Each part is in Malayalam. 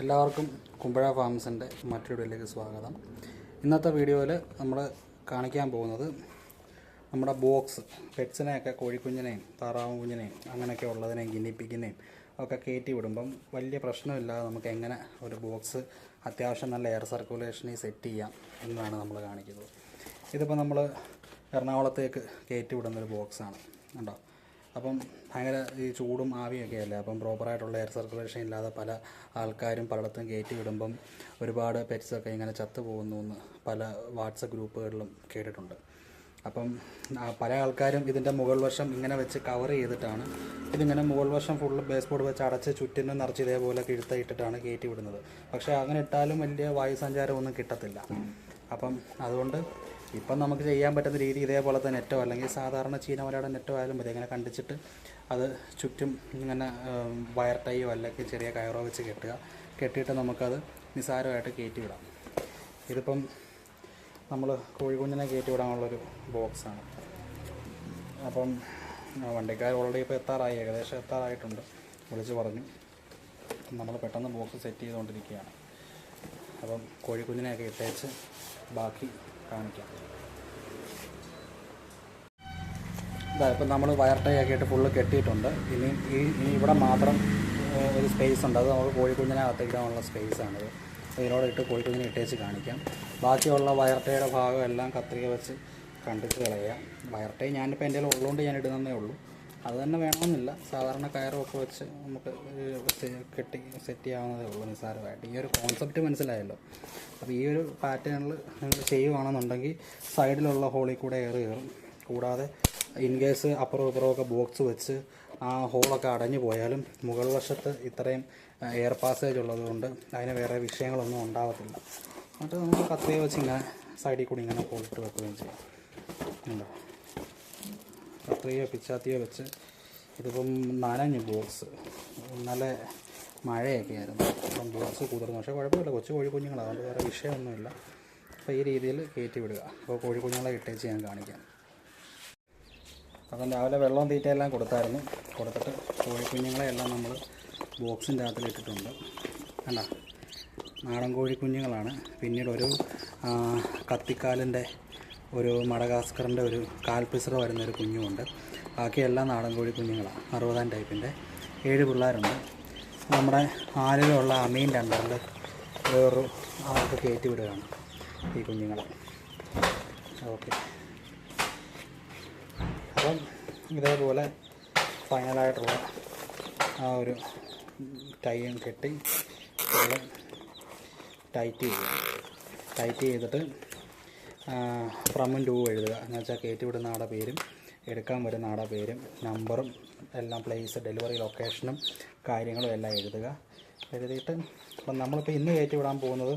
എല്ലാവർക്കും കുമ്പഴ ഫാംസിന്റെ മറ്റൊരു വീഡിയോയിലേക്ക് സ്വാഗതം. ഇന്നത്തെ വീഡിയോയിൽ നമ്മൾ കാണിക്കാൻ പോകുന്നത് നമ്മുടെ ബോക്സ് പെറ്റ്സിനെയൊക്കെ കോഴിക്കുഞ്ഞിനെയും താറാവും കുഞ്ഞിനെയും അങ്ങനെയൊക്കെ ഉള്ളതിനെയും ഗിന്നിപ്പിക്കുന്നതിനെയും ഒക്കെ കയറ്റി വിടുമ്പം വലിയ പ്രശ്നമില്ലാതെ നമുക്ക് എങ്ങനെ ഒരു ബോക്സ് അത്യാവശ്യം നല്ല എയർ സർക്കുലേഷനിൽ സെറ്റ് ചെയ്യാം എന്നാണ് നമ്മൾ കാണിക്കുന്നത്. ഇതിപ്പോൾ നമ്മൾ എറണാകുളത്തേക്ക് കയറ്റി വിടുന്നൊരു ബോക്സാണ്. കണ്ടോ? അപ്പം ഭയങ്കര ഈ ചൂടും ആവിയൊക്കെ അല്ലേ? അപ്പം പ്രോപ്പറായിട്ടുള്ള എയർ സർക്കുലേഷൻ ഇല്ലാതെ പല ആൾക്കാരും പലയിടത്തും കയറ്റി വിടുമ്പം ഒരുപാട് പെറ്റ്സൊക്കെ ഇങ്ങനെ ചത്തു പോകുന്നു എന്ന് പല വാട്സപ്പ് ഗ്രൂപ്പുകളിലും കേട്ടിട്ടുണ്ട്. അപ്പം പല ആൾക്കാരും ഇതിന്റെ മുകൾ വശം ഇങ്ങനെ വെച്ച് കവർ ചെയ്തിട്ടാണ് ഇതിങ്ങനെ മുകൾ വശം ഫുള്ള് ബേസ് ബോർഡ് വെച്ച് അടച്ച് ചുറ്റിനും നിറച്ച് ഇതേപോലെ കിഴുത്തയിട്ടിട്ടാണ് കയറ്റി വിടുന്നത്. പക്ഷേ അങ്ങനെ ഇട്ടാലും വലിയ വായു സഞ്ചാരമൊന്നും കിട്ടത്തില്ല. അപ്പം അതുകൊണ്ട് ഇപ്പം നമുക്ക് ചെയ്യാൻ പറ്റുന്ന രീതി ഇതേപോലത്തെ നെറ്റോ അല്ലെങ്കിൽ സാധാരണ ചീന മലയുടെ നെറ്റോ ആയാലും മതി. ഇങ്ങനെ കണ്ടിച്ചിട്ട് അത് ചുറ്റും ഇങ്ങനെ വയർ ടൈയോ അല്ലെങ്കിൽ ചെറിയ കയറോ വെച്ച് കെട്ടുക. കെട്ടിയിട്ട് നമുക്കത് നിസാരമായിട്ട് കയറ്റി വിടാം ഇതിപ്പം നമ്മൾ കോഴിക്കുഞ്ഞിനെ കയറ്റി വിടാനുള്ളൊരു ബോക്സാണ്. അപ്പം വണ്ടിക്കാർ ഓൾറെഡി ഇപ്പോൾ എത്താറായി. ഏകദേശം എത്താറായിട്ടുണ്ട്. വിളിച്ച് പറഞ്ഞു. നമ്മൾ പെട്ടെന്ന് ബോക്സ് സെറ്റ് ചെയ്തുകൊണ്ടിരിക്കുകയാണ്. അപ്പം കോഴിക്കുഞ്ഞിനെയൊക്കെ ഇട്ടേച്ച് ബാക്കി കാണിക്കാം. ഇതാ ഇപ്പം നമ്മൾ വയർ ടൈ ഒക്കെ ഇട്ട് ഫുള്ള് കെട്ടിയിട്ടുണ്ട്. ഇനി ഈ ഇനി ഇവിടെ മാത്രം ഒരു സ്പേസ് ഉണ്ട്. അത് നമുക്ക് കോഴിക്കുഞ്ഞിനെ അകത്തേക്കിടാനുള്ള സ്പേസാണിത് ഇതിനോട് ഇട്ട് കോഴിക്കുഞ്ഞിനെ ഇട്ടേച്ച് കാണിക്കാം. ബാക്കിയുള്ള വയർ ടൈയുടെ ഭാഗം എല്ലാം കത്രിക വെച്ച് കണ്ടിട്ട് കളയുക വയർ ടൈ ഞാനിപ്പോൾ എന്റെ ഉള്ളതുകൊണ്ട് ഞാൻ ഇടുന്നതേ ഉള്ളൂ. അത് തന്നെ വേണമെന്നില്ല. സാധാരണ കയറൊക്കെ വെച്ച് നമുക്ക് കെട്ടി സെറ്റ് ചെയ്യാവുന്നതേ ഉള്ളൂ നിസ്സാരമായിട്ട്. ഈ ഒരു കോൺസെപ്റ്റ് മനസ്സിലായല്ലോ. അപ്പോൾ ഈ ഒരു പാറ്റേണിൽ നിങ്ങൾ ചെയ്യുവാണെന്നുണ്ടെങ്കിൽ സൈഡിലുള്ള ഹോളിൽ കൂടെ എയർ കയറും. കൂടാതെ ഇൻ കേസ് അപ്പുറവും ഇപ്പുറവും ഒക്കെ ബോക്സ് വെച്ച് ആ ഹോളൊക്കെ അടഞ്ഞു പോയാലും മുകൾ വശത്ത് ഇത്രയും എയർ പാസേജ് ഉള്ളതുകൊണ്ട് അതിന് വേറെ വിഷയങ്ങളൊന്നും ഉണ്ടാകത്തില്ല എന്നിട്ട് നമുക്ക് കത്തിയെ വെച്ച് ഇങ്ങനെ സൈഡിൽ കൂടി ഇങ്ങനെ പോയിട്ട് വെക്കുകയും ചെയ്യാം. ഉണ്ടോ കത്രികയോ പിച്ചാത്തിയോ വെച്ച് ഇതിപ്പം നനഞ്ഞു ബോക്സ്. നല്ല മഴയൊക്കെ ആയിരുന്നു അപ്പം ബോക്സ് കുതിർന്നു. പക്ഷേ കുഴപ്പമില്ല. കൊച്ചു കോഴിക്കുഞ്ഞുങ്ങളാണ് അതുകൊണ്ട് വേറെ വിഷയമൊന്നുമില്ല. അപ്പോൾ ഈ രീതിയിൽ കയറ്റി വിടുക. അപ്പോൾ കോഴിക്കുഞ്ഞുങ്ങളെ ഇട്ടേച്ച് ഞാൻ കാണിക്കാം. അപ്പം രാവിലെ വെള്ളവും തീറ്റയെല്ലാം കൊടുത്തായിരുന്നു. കൊടുത്തിട്ട് കോഴിക്കുഞ്ഞുങ്ങളെ എല്ലാം നമ്മൾ ബോക്സിന്റെ അകത്തിലിട്ടിട്ടുണ്ട് അല്ല നാടൻ കോഴിക്കുഞ്ഞുങ്ങളാണ്. പിന്നീട് ഒരു കത്തിക്കാലിന്റെ ഒരു മടഗാസ്കറിന്റെ ഒരു കാൽപ്പിസർ വരുന്ന ഒരു കുഞ്ഞുമുണ്ട്. ബാക്കിയെല്ലാം നാടൻ കോഴി കുഞ്ഞുങ്ങളാണ്. അറുപതാം ടൈപ്പിന്റെ ഏഴ് പിള്ളേരുണ്ട്. നമ്മുടെ ആലിലുള്ള അമീന്റെ അണ്ടറിൽ വേറൊരു ആൾക്ക് കയറ്റി വിടുകയാണ് ഈ കുഞ്ഞുങ്ങളെ. ഓക്കെ. അപ്പം ഇതേപോലെ ഫൈനലായിട്ടുള്ള ആ ഒരു ടൈയും കെട്ടി ടൈറ്റ് ചെയ്യുക ടൈറ്റ് ചെയ്തിട്ട് ഫ്രമും ടു എഴുതുക. എന്ന് വെച്ചാൽ കയറ്റി വിടുന്ന ആടെ പേരും എടുക്കാൻ വരുന്ന ആടെ പേരും നമ്പറും എല്ലാം പ്ലേസ് ഡെലിവറി ലൊക്കേഷനും കാര്യങ്ങളും എല്ലാം എഴുതുക. എഴുതിയിട്ട് അപ്പം നമ്മളിപ്പോൾ ഇന്ന് കയറ്റി വിടാൻ പോകുന്നത്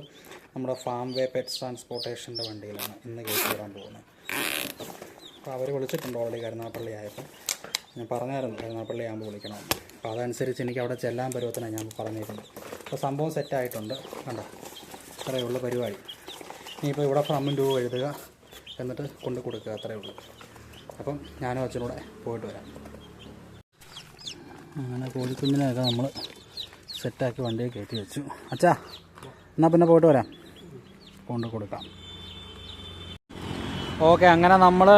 നമ്മുടെ ഫാം വേ പെറ്റ്സ് ട്രാൻസ്പോർട്ടേഷന്റെ വണ്ടിയിലാണ്. ഇന്ന് കയറ്റി വിടാൻ പോകുന്നത്. അപ്പോൾ അവർ വിളിച്ചിട്ടുണ്ട് ഓൾറെഡി കരുനാപ്പള്ളി ആയപ്പോൾ ഞാൻ പറഞ്ഞായിരുന്നു കരുനാപ്പള്ളി ആകുമ്പോൾ വിളിക്കണം. അപ്പോൾ അതനുസരിച്ച് എനിക്ക് അവിടെ ചെല്ലാൻ പരുവത്തിനാണ് ഞാൻ പറഞ്ഞിരുന്നത്. അപ്പോൾ സംഭവം സെറ്റായിട്ടുണ്ട് കണ്ടോ? അത്രയേ ഉള്ള പരിപാടി. ഇനിയിപ്പോൾ ഇവിടെ ഫ്രമും രൂപ എഴുതുക എന്നിട്ട് കൊണ്ട് കൊടുക്കുക അത്രയേ ഉള്ളൂ. അപ്പം ഞാനും അച്ഛനൂടെ പോയിട്ട് വരാം. അങ്ങനെ കോഴിക്കുഞ്ഞിനെയൊക്കെ നമ്മൾ സെറ്റാക്കി വണ്ടിയിൽ കയറ്റി വെച്ചു. അച്ഛാ എന്നാൽ പിന്നെ പോയിട്ട് വരാം. കൊണ്ട് കൊടുക്കാം. ഓക്കെ അങ്ങനെ നമ്മൾ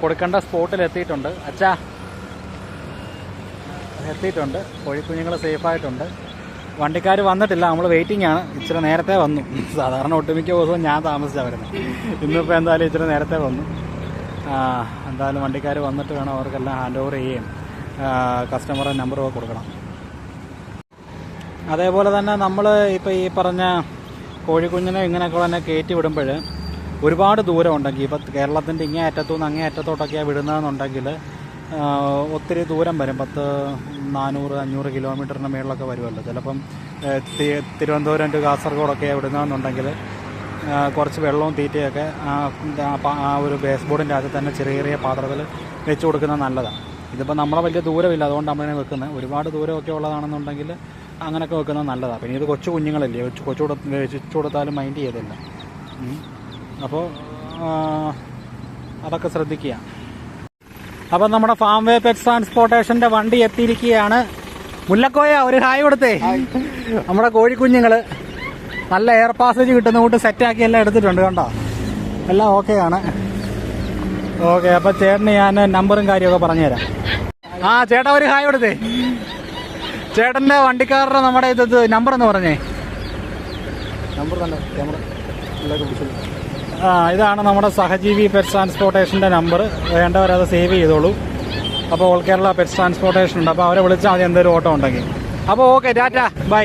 കൊടുക്കേണ്ട സ്പോട്ടിൽ എത്തിയിട്ടുണ്ട്. അച്ഛാ എത്തിയിട്ടുണ്ട്. കോഴിക്കുഞ്ഞുങ്ങൾ സേഫായിട്ടുണ്ട്. വണ്ടിക്കാർ വന്നിട്ടില്ല. നമ്മൾ വെയിറ്റിംഗ് ആണ്. ഇച്ചിരി നേരത്തെ വന്നു. സാധാരണ ഒട്ടുമിക്ക ദിവസവും ഞാൻ താമസിച്ചാണ് വരുന്നത്. ഇന്നിപ്പോൾ എന്തായാലും ഇച്ചിരി നേരത്തെ വന്നു. എന്തായാലും വണ്ടിക്കാർ വന്നിട്ട് വേണം അവർക്കെല്ലാം ഹാൻഡ് ഓവർ ചെയ്യുകയും കസ്റ്റമറെ നമ്പറൊക്കെ കൊടുക്കണം. അതേപോലെ തന്നെ നമ്മൾ ഇപ്പോൾ ഈ പറഞ്ഞ കോഴിക്കുഞ്ഞിനെ ഇങ്ങനെയൊക്കെ തന്നെ കയറ്റി വിടുമ്പോൾ ഒരുപാട് ദൂരം ഉണ്ടെങ്കിൽ ഇപ്പോൾ കേരളത്തിന്റെ ഇങ്ങേ അറ്റത്തു നിന്ന് അങ്ങേ അറ്റത്തോട്ടൊക്കെയാണ് വിടുന്നതെന്നുണ്ടെങ്കിൽ ഒത്തിരി ദൂരം വരും. പത്ത് നാനൂറ് അഞ്ഞൂറ് കിലോമീറ്ററിന് മേളിലൊക്കെ വരുമല്ലോ. ചിലപ്പം തിരുവനന്തപുരം ടു കാസർഗോഡൊക്കെ എവിടുന്നാണെന്നുണ്ടെങ്കിൽ കുറച്ച് വെള്ളവും തീറ്റയൊക്കെ ആ ഒരു ബേസ് ബോർഡിന്റെ അകത്ത് തന്നെ ചെറിയ ചെറിയ പാത്രത്തിൽ വെച്ച് കൊടുക്കുന്നത് നല്ലതാണ്. ഇതിപ്പോൾ നമ്മളെ വലിയ ദൂരമില്ല. അതുകൊണ്ട് അങ്ങനെ വെക്കുന്നത്. ഒരുപാട് ദൂരമൊക്കെ ഉള്ളതാണെന്നുണ്ടെങ്കിൽ അങ്ങനെയൊക്കെ വെക്കുന്നത് നല്ലതാണ്. പിന്നെ ഇത് കൊച്ചു കുഞ്ഞുങ്ങളല്ലേ? കൊച്ചു കൊടു വെച്ചു കൊടുത്താലും മൈൻഡ് ചെയ്തില്ല അപ്പോൾ അതൊക്കെ ശ്രദ്ധിക്കുക. അപ്പം നമ്മുടെ ഫാം വേ പെറ്റ് ട്രാൻസ്പോർട്ടേഷന്റെ വണ്ടി എത്തിയിരിക്കുകയാണ്. മുല്ലക്കോയ ഒരു ഹായ് കൊടുത്തേ. നമ്മുടെ കോഴിക്കുഞ്ഞുങ്ങൾ നല്ല എയർ പാസേജ് കിട്ടുന്ന കൂട്ട് സെറ്റാക്കി എല്ലാം എടുത്തിട്ടുണ്ട് കണ്ടോ? എല്ലാം ഓക്കെ ആണ്. ഓക്കെ അപ്പൊ ചേട്ടന് ഞാൻ നമ്പറും കാര്യമൊക്കെ പറഞ്ഞുതരാം. ആ ചേട്ടാ ഒരു ഹായ് കൊടുത്തേ. ചേട്ടന്റെ വണ്ടിക്കാരുടെ നമ്മുടെ ഇത് നമ്പർ എന്ന് പറഞ്ഞേ. നമ്പർ തന്നെ ക്യാമറ ആ ഇതാണ് നമ്മുടെ സഹജീവി പെറ്റ് ട്രാൻസ്പോർട്ടേഷന്റെ നമ്പർ വേണ്ടവരത് സേവ് ചെയ്തോളൂ. അപ്പോൾ ഓൾ കേരള പെറ്റ് ട്രാൻസ്പോർട്ടേഷൻ ഉണ്ട്. അപ്പോൾ അവരെ വിളിച്ചാൽ മതി എന്തെങ്കിലും ഓട്ടോ ഉണ്ടെങ്കിൽ. അപ്പോൾ ഓക്കെ ടാറ്റ. ബൈ